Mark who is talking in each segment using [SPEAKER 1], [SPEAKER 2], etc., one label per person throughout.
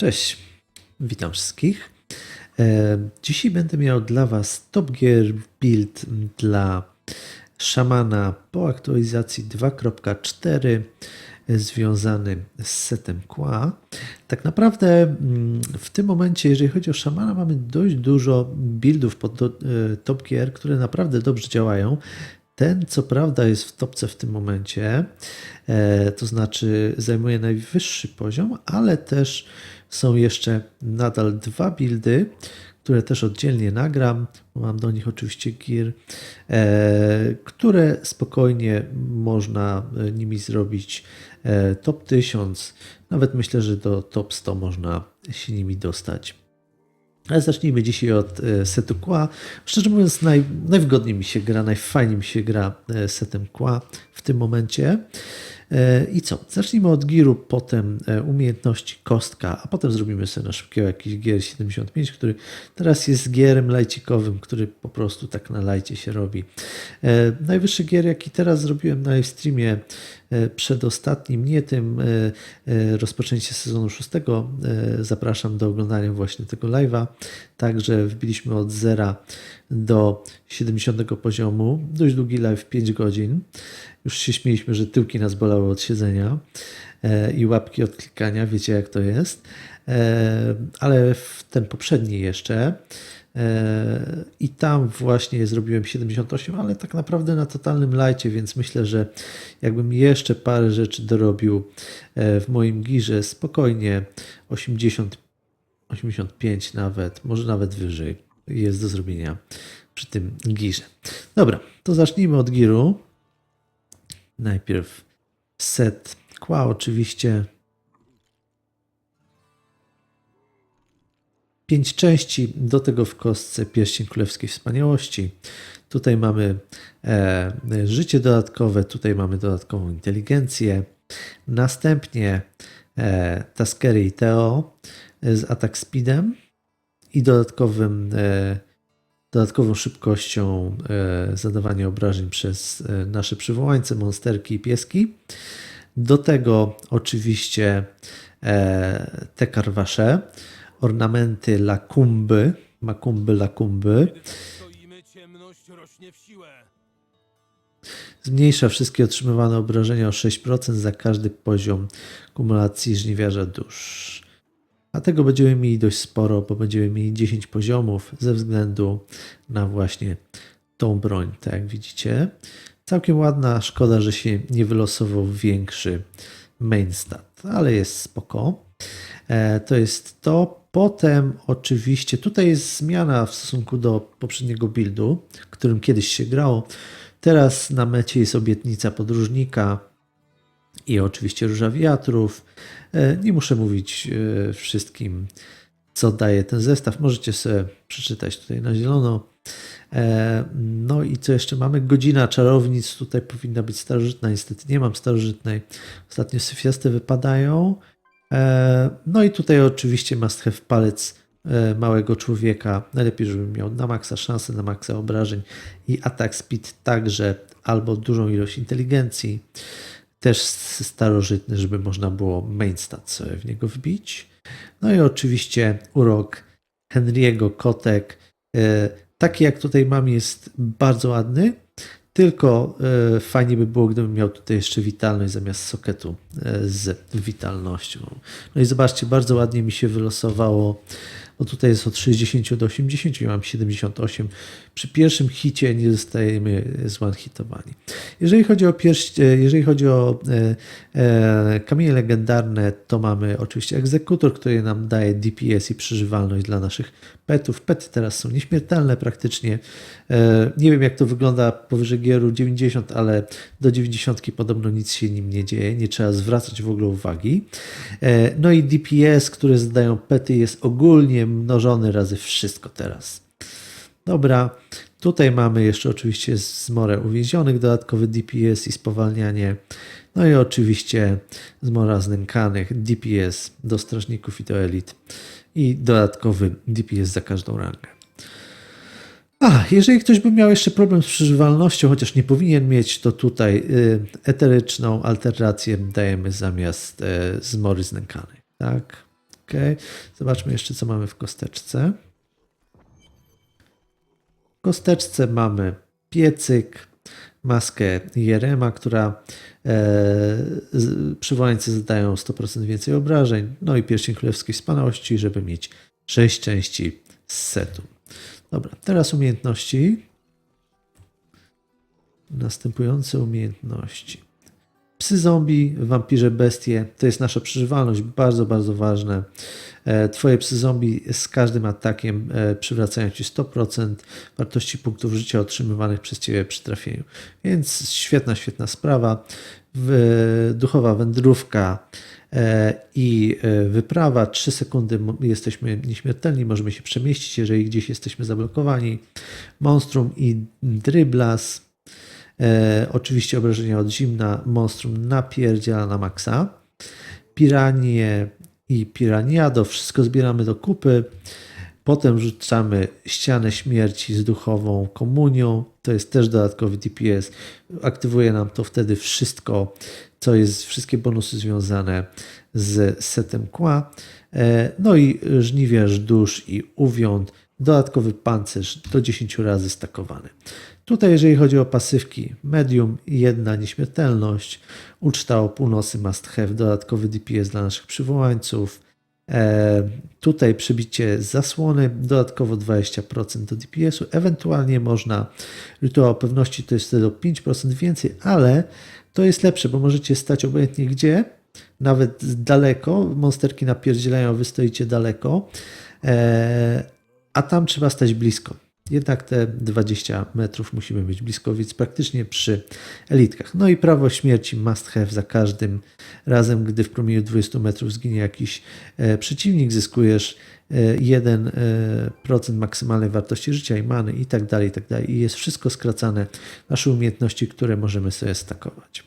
[SPEAKER 1] Cześć, witam wszystkich. E, Dzisiaj będę miał dla Was Top Gear Build dla szamana po aktualizacji 2.4 e, związany z setem Kła. Tak naprawdę mm, w tym momencie, jeżeli chodzi o szamana, mamy dość dużo buildów pod e, Top Gear, które naprawdę dobrze działają. Ten, co prawda, jest w topce w tym momencie, to znaczy zajmuje najwyższy poziom, ale też są jeszcze nadal dwa buildy, które też oddzielnie nagram. Mam do nich oczywiście gear, e, które spokojnie można e, nimi zrobić e, top 1000. Nawet myślę, że do top 100 można się nimi dostać. Ale zacznijmy dzisiaj od e, setu kła. Szczerze mówiąc, naj, najwygodniej mi się gra, najfajniej mi się gra e, setem kła w tym momencie. E, I co? Zacznijmy od giru, potem e, umiejętności kostka, a potem zrobimy sobie na szybkiego jakiś gier 75, który teraz jest gierem lajcikowym, który po prostu tak na lajcie się robi. E, Najwyższy gier, jaki teraz zrobiłem na streamie przedostatnim, nie tym e, e, rozpoczęcie sezonu szóstego, e, zapraszam do oglądania właśnie tego live'a. Także wbiliśmy od 0 do 70 poziomu. Dość długi live, 5 godzin. Już się śmieliśmy, że tyłki nas bolały od siedzenia e, i łapki od klikania, wiecie jak to jest. E, Ale w ten poprzedni jeszcze e, i tam właśnie zrobiłem 78, ale tak naprawdę na totalnym lajcie, więc myślę, że jakbym jeszcze parę rzeczy dorobił e, w moim girze, spokojnie 80, 85 nawet, może nawet wyżej jest do zrobienia przy tym girze. Dobra, to zacznijmy od giru. Najpierw set kła oczywiście. Pięć części, do tego w kostce pierścień królewskiej wspaniałości. Tutaj mamy e, życie dodatkowe, tutaj mamy dodatkową inteligencję. Następnie e, Taskery i Teo z atak speedem i dodatkowym, e, dodatkową szybkością e, zadawania obrażeń przez e, nasze przywołańce, monsterki i pieski. Do tego oczywiście e, te karwasze, ornamenty lakumby, makumby, lakumby. Zmniejsza wszystkie otrzymywane obrażenia o 6% za każdy poziom kumulacji żniwiarza dusz. A tego będziemy mieli dość sporo, bo będziemy mieli 10 poziomów ze względu na właśnie tą broń, tak jak widzicie. Całkiem ładna, szkoda, że się nie wylosował większy main stat, ale jest spoko. E, to jest to. Potem oczywiście tutaj jest zmiana w stosunku do poprzedniego buildu, którym kiedyś się grało. Teraz na mecie jest obietnica podróżnika i oczywiście róża wiatrów. E, Nie muszę mówić e, wszystkim, co daje ten zestaw. Możecie sobie przeczytać tutaj na zielono. E, No i co jeszcze mamy? Godzina czarownic. Tutaj powinna być starożytna. Niestety nie mam starożytnej. Ostatnio syfiaste wypadają. E, No i tutaj oczywiście must have palec e, małego człowieka. Najlepiej, żeby miał na maksa szansę, na maksa obrażeń i atak speed także, albo dużą ilość inteligencji. Też starożytny, żeby można było main stat sobie w niego wbić. No i oczywiście urok Henry'ego Kotek. E, Taki jak tutaj mam jest bardzo ładny, tylko e, fajnie by było, gdybym miał tutaj jeszcze witalność zamiast soketu e, z witalnością. No i zobaczcie, bardzo ładnie mi się wylosowało, bo tutaj jest od 60 do 80, ja mam 78. Przy pierwszym hicie nie zostajemy zone-hitowani. Jeżeli chodzi o, pierś, e, jeżeli chodzi o e, e, kamienie legendarne, to mamy oczywiście egzekutor, który nam daje DPS i przeżywalność dla naszych petów. Pety teraz są nieśmiertelne praktycznie. E, nie wiem jak to wygląda powyżej gieru 90, ale do 90 podobno nic się nim nie dzieje, nie trzeba zwracać w ogóle uwagi. E, no i DPS, które zadają pety jest ogólnie mnożony razy wszystko teraz. Dobra, tutaj mamy jeszcze oczywiście zmorę uwięzionych, dodatkowy DPS i spowalnianie. No i oczywiście zmora znękanych, DPS do strażników i do elit i dodatkowy DPS za każdą rangę. A, jeżeli ktoś by miał jeszcze problem z przeżywalnością, chociaż nie powinien mieć, to tutaj y, eteryczną alternację dajemy zamiast y, zmory znękanej. Tak? Ok, zobaczmy jeszcze, co mamy w kosteczce. W kosteczce mamy piecyk, maskę Jerema, która e, przywołańcy zadają 100% więcej obrażeń, no i pierścień królewskiej wspaniałości, żeby mieć 6 części z setu. Dobra, teraz umiejętności. Następujące umiejętności. Psy zombie, wampirze bestie, to jest nasza przeżywalność, bardzo, bardzo ważne. E, Twoje psy zombie z każdym atakiem e, przywracają Ci 100% wartości punktów życia otrzymywanych przez Ciebie przy trafieniu. Więc świetna, świetna sprawa. Duchowa wędrówka e, i wyprawa. 3 sekundy jesteśmy nieśmiertelni, możemy się przemieścić, jeżeli gdzieś jesteśmy zablokowani. Monstrum i dryblas. E, oczywiście obrażenia od zimna, monstrum napierdziela na maksa. Piranie i piraniado, wszystko zbieramy do kupy. Potem rzucamy ścianę śmierci z duchową komunią. To jest też dodatkowy DPS. Aktywuje nam to wtedy wszystko, co jest, wszystkie bonusy związane z setem kła. E, No i żniwiarz dusz i uwiąd. Dodatkowy pancerz do 10 razy stakowany. Tutaj, jeżeli chodzi o pasywki, medium, jedna nieśmiertelność, uczta o północy must have, dodatkowy DPS dla naszych przywołańców. E, tutaj przebicie zasłony, dodatkowo 20% do DPS-u. Ewentualnie można, rytuał pewności to jest wtedy o 5% więcej, ale to jest lepsze, bo możecie stać obojętnie gdzie, nawet daleko. Monsterki napierdzielają, wy stoicie daleko, e, a tam trzeba stać blisko. Jednak te 20 metrów musimy być blisko, więc praktycznie przy elitkach. No i prawo śmierci must have za każdym razem, gdy w promieniu 20 metrów zginie jakiś e, przeciwnik, zyskujesz e, 1% maksymalnej wartości życia i many i tak dalej, i tak dalej. I jest wszystko skracane, nasze umiejętności, które możemy sobie stakować.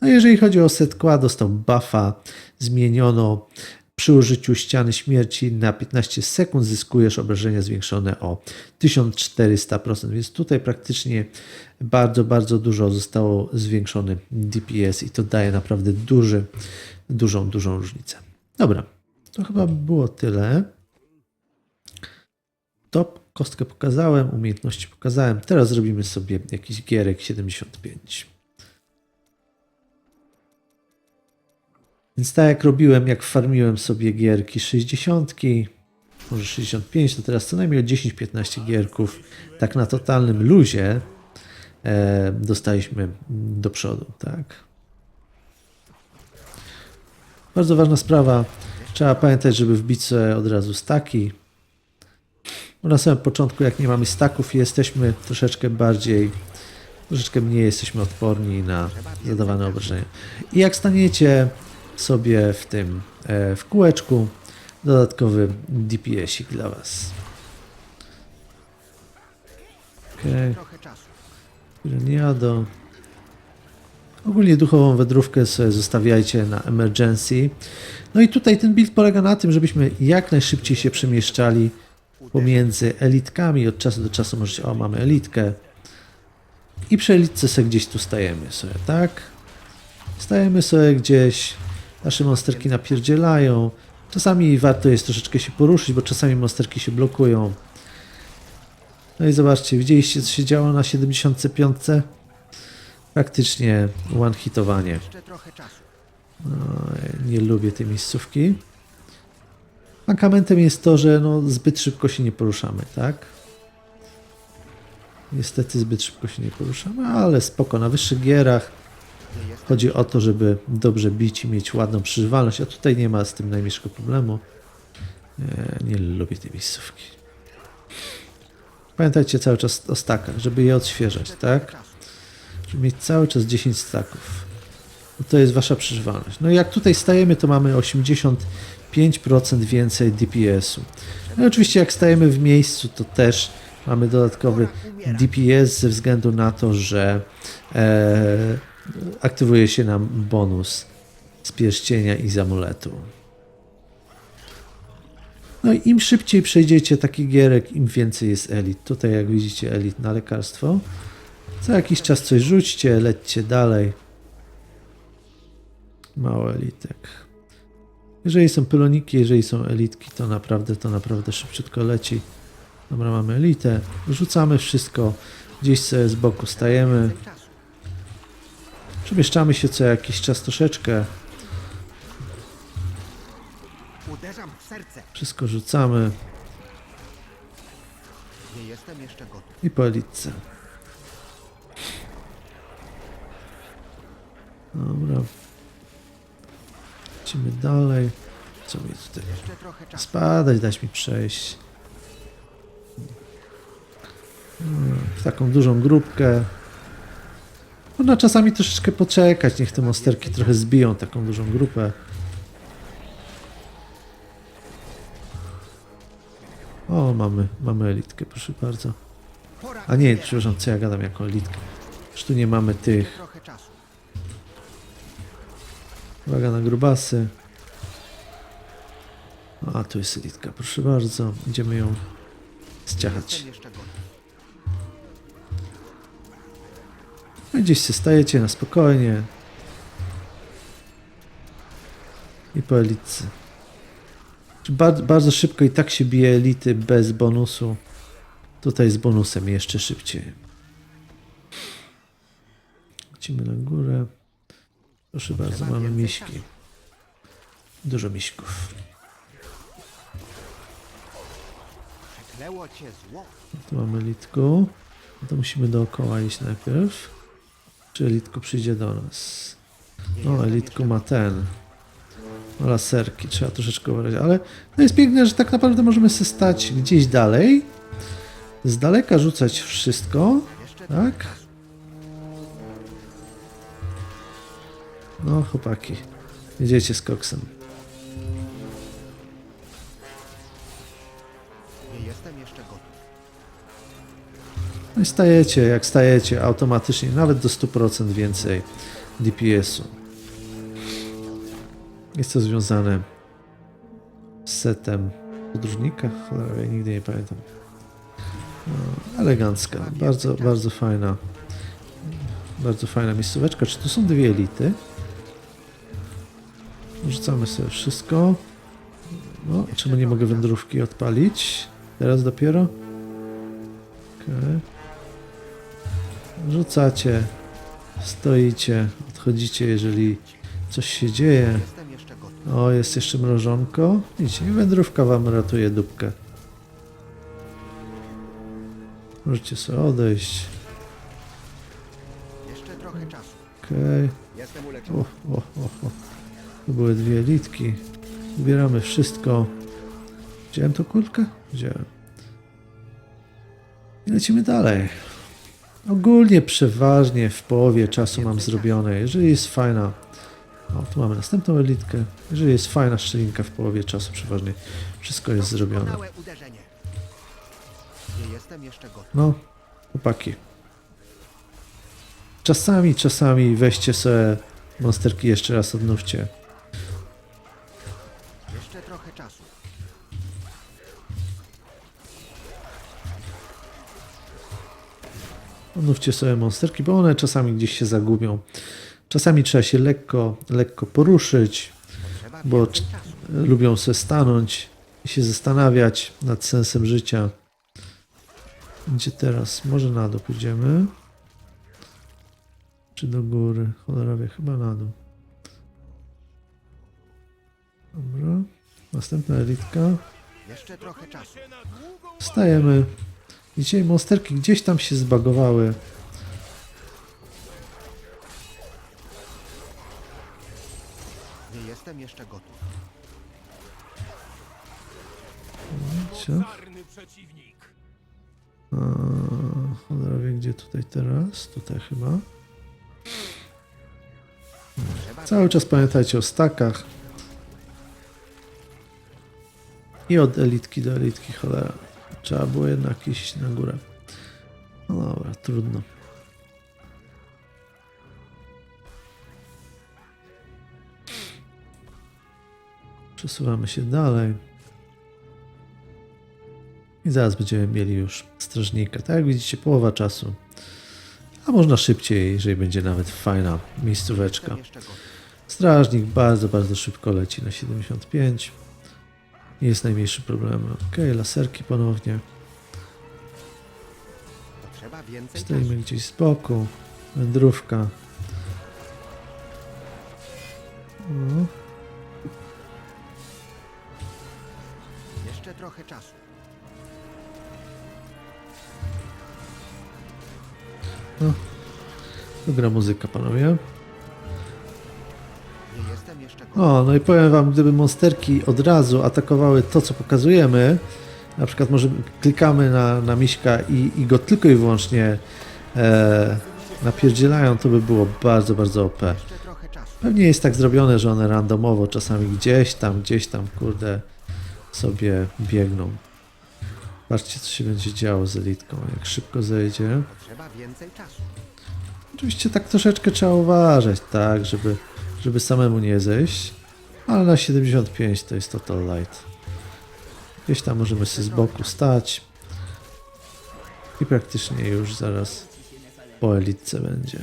[SPEAKER 1] No jeżeli chodzi o set kła, dostał buffa, zmieniono przy użyciu ściany śmierci na 15 sekund zyskujesz obrażenia zwiększone o 1400%, więc tutaj praktycznie bardzo, bardzo dużo zostało zwiększony DPS i to daje naprawdę duży, dużą, dużą różnicę. Dobra, to chyba było tyle. Top, kostkę pokazałem, umiejętności pokazałem. Teraz zrobimy sobie jakiś gierek 75. Więc tak jak robiłem, jak farmiłem sobie gierki 60, może 65, to teraz co najmniej o 10-15 gierków, tak na totalnym luzie e, dostaliśmy do przodu, tak. Bardzo ważna sprawa, trzeba pamiętać, żeby wbić sobie od razu staki. Bo Na samym początku, jak nie mamy staków, jesteśmy troszeczkę bardziej, troszeczkę mniej jesteśmy odporni na zadawane obrażenia. I jak staniecie sobie w tym e, w kółeczku dodatkowy DPS-ik dla Was.
[SPEAKER 2] Czasu.
[SPEAKER 1] Piraniado. Ogólnie duchową wędrówkę sobie zostawiajcie na emergency. No i tutaj ten build polega na tym, żebyśmy jak najszybciej się przemieszczali pomiędzy elitkami. Od czasu do czasu możecie, o mamy elitkę. I przy elitce sobie gdzieś tu stajemy sobie, tak? Stajemy sobie gdzieś, nasze monsterki napierdzielają. Czasami warto jest troszeczkę się poruszyć, bo czasami monsterki się blokują. No i zobaczcie, widzieliście co się działo na 75? Praktycznie one-hitowanie.
[SPEAKER 2] Czasu.
[SPEAKER 1] Nie lubię tej miejscówki. Mankamentem jest to, że no, zbyt szybko się nie poruszamy, tak? Niestety zbyt szybko się nie poruszamy, ale spoko. Na wyższych gierach chodzi o to, żeby dobrze bić i mieć ładną przeżywalność, a tutaj nie ma z tym najmniejszego problemu. Nie, nie lubię tej miejscówki. Pamiętajcie cały czas o stakach, żeby je odświeżać, tak? Żeby mieć cały czas 10 staków. To jest wasza przeżywalność. No i jak tutaj stajemy, to mamy 85% więcej DPS-u. No i oczywiście jak stajemy w miejscu, to też mamy dodatkowy DPS ze względu na to, że e, aktywuje się nam bonus z pierścienia i z amuletu. No i im szybciej przejdziecie taki gierek, im więcej jest elit. Tutaj jak widzicie elit na lekarstwo. Co jakiś czas coś rzućcie, lećcie dalej. Mało elitek. Jeżeli są pyloniki, jeżeli są elitki, to naprawdę, to naprawdę szybciutko leci. Dobra, mamy elitę. Rzucamy wszystko. Gdzieś sobie z boku stajemy. Przemieszczamy się co jakiś czas troszeczkę.
[SPEAKER 2] Uderzam w serce.
[SPEAKER 1] Wszystko rzucamy.
[SPEAKER 2] Nie jestem jeszcze gotów.
[SPEAKER 1] I po elitce. Dobra. Lecimy dalej. Co mi tutaj?
[SPEAKER 2] Jeszcze trochę czasu.
[SPEAKER 1] Spadać, dać mi przejść. Mm, W taką dużą grupkę. Można czasami troszeczkę poczekać, niech te monsterki trochę zbiją taką dużą grupę. O, mamy, mamy elitkę, proszę bardzo. A nie, przepraszam, co ja gadam jako elitkę. Już tu nie mamy tych. Uwaga na grubasy. A, tu jest elitka, proszę bardzo. Idziemy ją zciachać. Gdzieś się stajecie na spokojnie. I po elitce. Bardzo, bardzo szybko i tak się bije elity bez bonusu. Tutaj z bonusem jeszcze szybciej. Lecimy na górę. Proszę bardzo, mamy miśki. Dużo miśków. Tu mamy elitku. No to musimy dookoła iść najpierw. Czy elitku przyjdzie do nas? No,
[SPEAKER 2] jeszcze
[SPEAKER 1] ma ten. No, laserki, trzeba troszeczkę uważać, ale to jest piękne, że tak naprawdę możemy się stać gdzieś dalej, z daleka rzucać wszystko, tak? No, chłopaki, jedziecie z koksem. No i stajecie, jak stajecie, automatycznie, nawet do 100% więcej DPS-u. Jest to związane z setem podróżnika, ja nigdy nie pamiętam. No, elegancka, bardzo, bardzo fajna. Bardzo fajna miejscóweczka. Czy tu są dwie elity? Rzucamy sobie wszystko. No, czemu nie mogę wędrówki odpalić? Teraz dopiero? Okej. Rzucacie, stoicie, odchodzicie, jeżeli coś się dzieje. O, jest jeszcze mrożonko. Widzicie, i wędrówka wam ratuje dupkę. Możecie sobie odejść.
[SPEAKER 2] Jeszcze trochę czasu.
[SPEAKER 1] Okej.
[SPEAKER 2] Jestem
[SPEAKER 1] O, o, o, o. Tu były dwie elitki. Zbieramy wszystko. Widziałem tą kulkę? Widziałem. I lecimy dalej. Ogólnie przeważnie w połowie czasu mam zrobione. Jeżeli jest fajna. O, tu mamy następną elitkę. Jeżeli jest fajna szczelinka w połowie czasu, przeważnie wszystko jest zrobione. No, chłopaki. Czasami, czasami weźcie sobie monsterki jeszcze raz odnówcie. Odnówcie sobie monsterki, bo one czasami gdzieś się zagubią. Czasami trzeba się lekko, lekko poruszyć, bo lubią sobie stanąć i się zastanawiać nad sensem życia. Gdzie teraz? Może na dół pójdziemy? Czy do góry? Cholera wie, chyba na dół. Dobra. Następna elitka.
[SPEAKER 2] Jeszcze trochę czasu.
[SPEAKER 1] Wstajemy. Dzisiaj monsterki gdzieś tam się zbagowały.
[SPEAKER 2] Nie jestem jeszcze gotów.
[SPEAKER 3] Przeciwnik.
[SPEAKER 1] A, Cholera wie, gdzie tutaj teraz? Tutaj chyba.
[SPEAKER 2] Trzeba
[SPEAKER 1] Cały czas pamiętajcie o stakach. I od elitki do elitki, cholera. Trzeba było jednak iść na górę. No dobra, trudno. Przesuwamy się dalej. I zaraz będziemy mieli już strażnika. Tak jak widzicie, połowa czasu. A można szybciej, jeżeli będzie nawet fajna miejscóweczka. Strażnik bardzo, bardzo szybko leci na 75. Nie jest najmniejszy problem. Ok, laserki ponownie.
[SPEAKER 2] Więcej
[SPEAKER 1] Stoimy gdzieś z boku. Wędrówka. No.
[SPEAKER 2] Jeszcze trochę czasu.
[SPEAKER 1] Tu gra muzyka, panowie. O, no i powiem wam, gdyby monsterki od razu atakowały to, co pokazujemy, na przykład może klikamy na, na miśka i, i go tylko i wyłącznie e, napierdzielają, to by było bardzo, bardzo OP. Pewnie jest tak zrobione, że one randomowo czasami gdzieś tam, gdzieś tam, kurde, sobie biegną. Patrzcie, co się będzie działo z elitką, jak szybko zejdzie.
[SPEAKER 2] Potrzeba więcej czasu.
[SPEAKER 1] Oczywiście tak troszeczkę trzeba uważać, tak, żeby, żeby samemu nie zejść, ale na 75 to jest total light. Gdzieś tam możemy sobie z boku stać i praktycznie już zaraz po elitce będzie.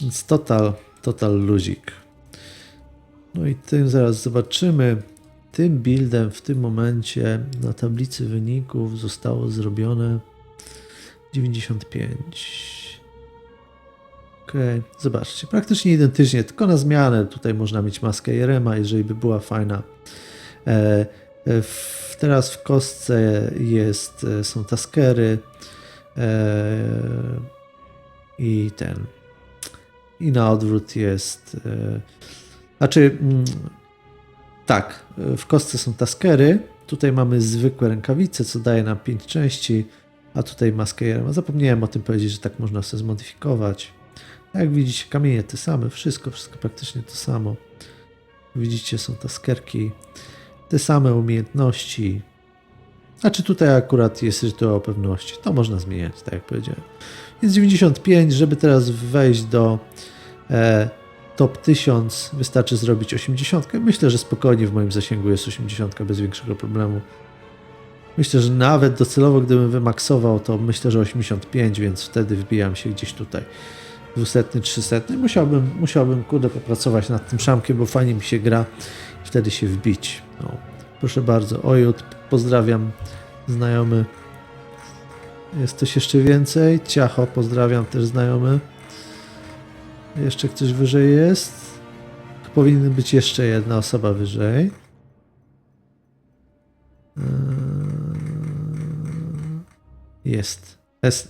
[SPEAKER 1] Więc total, total luzik. No i tym zaraz zobaczymy. Tym buildem w tym momencie na tablicy wyników zostało zrobione 95. Okej, zobaczcie, praktycznie identycznie, tylko na zmianę tutaj można mieć maskę Jerema, jeżeli by była fajna. E, e, w, teraz w kostce jest, e, są taskery e, i ten. I na odwrót jest. E, znaczy, mm, tak, w kostce są taskery. Tutaj mamy zwykłe rękawice, co daje nam 5 części, a tutaj maskę Jerema. Zapomniałem o tym powiedzieć, że tak można sobie zmodyfikować. Jak widzicie, kamienie te same, wszystko, wszystko praktycznie to samo. Widzicie, są taskerki, te same umiejętności. Znaczy tutaj akurat jest rytuał pewności. To można zmieniać, tak jak powiedziałem. Jest 95, żeby teraz wejść do e, top 1000 wystarczy zrobić 80. Myślę, że spokojnie w moim zasięgu jest 80 bez większego problemu. Myślę, że nawet docelowo, gdybym wymaksował, to myślę, że 85, więc wtedy wbijam się gdzieś tutaj. 200, 300. Musiałbym, musiałbym kurde popracować nad tym szamkiem, bo fajnie mi się gra wtedy się wbić. No. Proszę bardzo. Ojut, pozdrawiam znajomy. Jest coś jeszcze więcej? Ciacho, pozdrawiam też znajomy. Jeszcze ktoś wyżej jest? Powinny być jeszcze jedna osoba wyżej. Eee, Jest. Es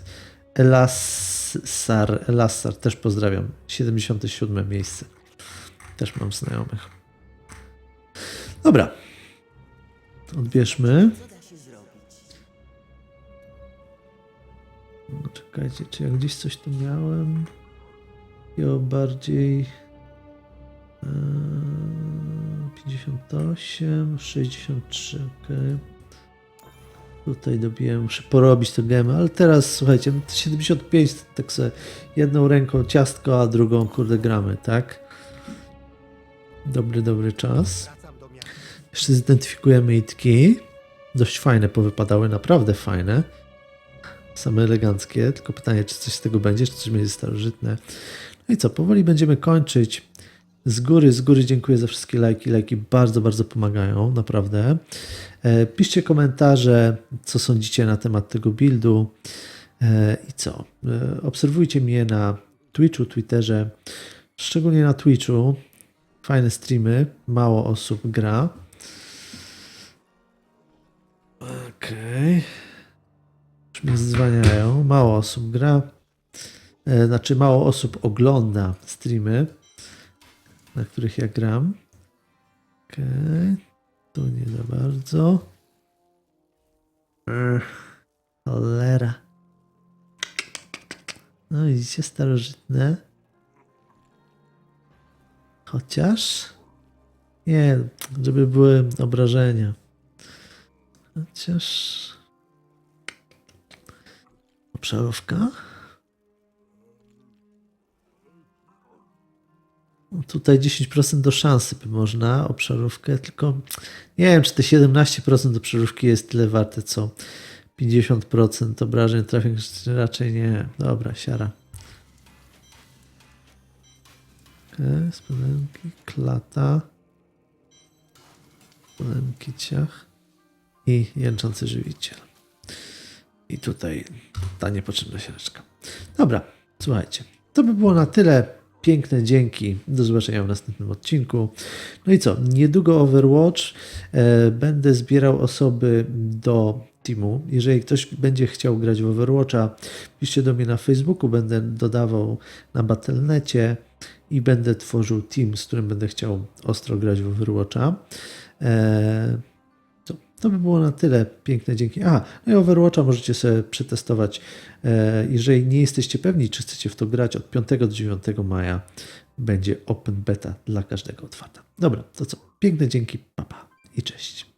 [SPEAKER 1] Elassar, Elassar, też pozdrawiam. 77 miejsce. Też mam znajomych. Dobra. Odbierzmy. No, czekajcie, czy ja gdzieś coś tu miałem? Takiego bardziej. Eee, 58, 63, ok. Tutaj dobiłem, muszę porobić te gemy, ale teraz słuchajcie, no to 75 to tak sobie jedną ręką ciastko, a drugą kurde gramy, tak? Dobry, dobry czas. Jeszcze zidentyfikujemy itki. Dość fajne powypadały, naprawdę fajne. Same eleganckie, tylko pytanie, czy coś z tego będzie, czy coś będzie starożytne. No i co, powoli będziemy kończyć. Z góry, z góry dziękuję za wszystkie lajki. Lajki bardzo, bardzo pomagają, naprawdę. E, piszcie komentarze, co sądzicie na temat tego buildu. E, I co? E, obserwujcie mnie na Twitchu, Twitterze, szczególnie na Twitchu. Fajne streamy, mało osób gra. Okej. Już mnie zwaniają. Mało osób gra. Znaczy, mało osób ogląda streamy, na których ja gram. Okej. Tu nie za bardzo. Ech, cholera. No widzicie, starożytne. Chociaż... Nie, żeby były obrażenia. Chociaż... Obszarówka? Tutaj 10% do szansy by można obszarówkę, tylko nie wiem, czy te 17% obszarówki jest tyle warte, co 50% obrażeń trafień, raczej nie. Dobra, siara. spodenki, klata, spodenki ciach i jęczący żywiciel. I tutaj ta niepotrzebna siareczka. Dobra, słuchajcie. To by było na tyle. Piękne dzięki. Do zobaczenia w następnym odcinku. No i co? Niedługo Overwatch. E, będę zbierał osoby do teamu. Jeżeli ktoś będzie chciał grać w Overwatcha, piszcie do mnie na Facebooku. Będę dodawał na Battle.necie i będę tworzył team, z którym będę chciał ostro grać w Overwatcha. To, by było na tyle. Piękne dzięki. A, no i Overwatcha możecie sobie przetestować. E, jeżeli nie jesteście pewni, czy chcecie w to grać, od 5 do 9 maja będzie open beta dla każdego otwarta. Dobra, to co? Piękne dzięki, papa i cześć.